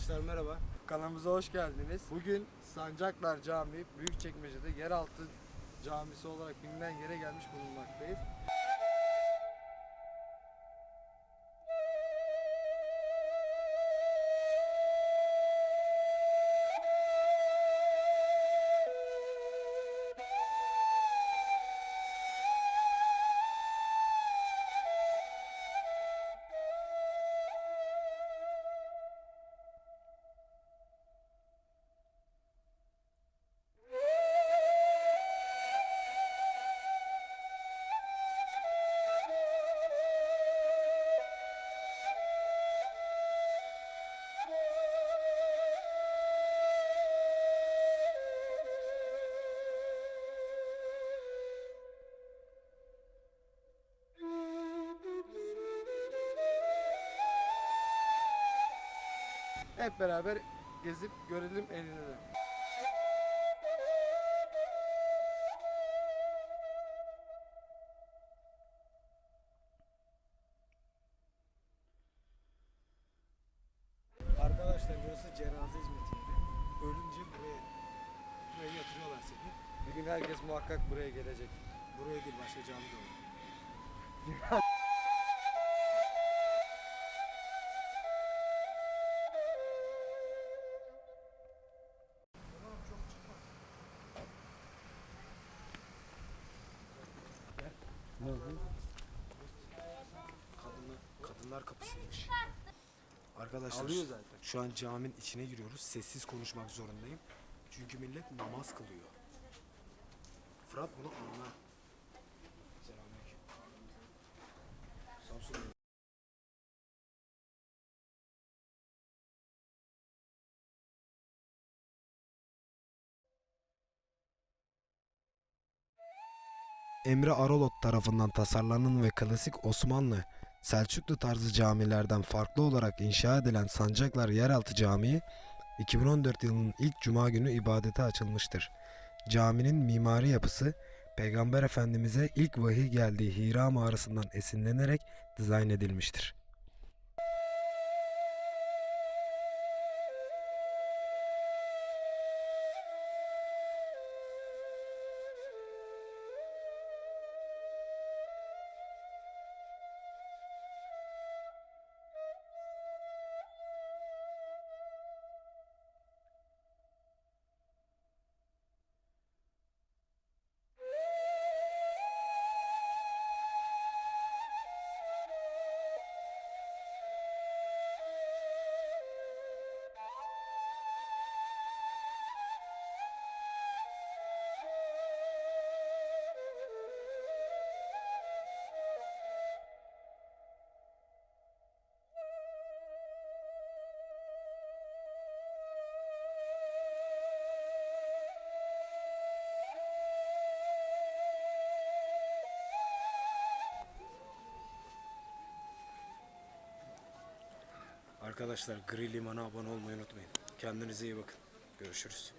Arkadaşlar merhaba. Kanalımıza hoş geldiniz. Bugün Sancaklar Camii Büyükçekmece'de yeraltı camisi olarak bilinen yere gelmiş bulunmaktayız. Hep beraber gezip görelim de. Arkadaşlar burası cenaze hizmeti yeri. Ölünce buraya, buraya yatırıyorlar seni. Bir gün herkes muhakkak buraya gelecek. Buraya değil başka cami de olur. Kadınlar, kadınlar kapısıymış. Arkadaşlar Alıyor zaten. şu an caminin içine giriyoruz. Sessiz konuşmak zorundayım. Çünkü millet namaz kılıyor. Fırat bunu anla. Emre Arolot tarafından tasarlanan ve klasik Osmanlı Selçuklu tarzı camilerden farklı olarak inşa edilen Sancaklar Yeraltı Camii 2014 yılının ilk cuma günü ibadete açılmıştır. Caminin mimari yapısı Peygamber Efendimiz'e ilk vahiy geldiği Hira mağarasından esinlenerek dizayn edilmiştir. Arkadaşlar Gri Liman'a abone olmayı unutmayın. Kendinize iyi bakın. Görüşürüz.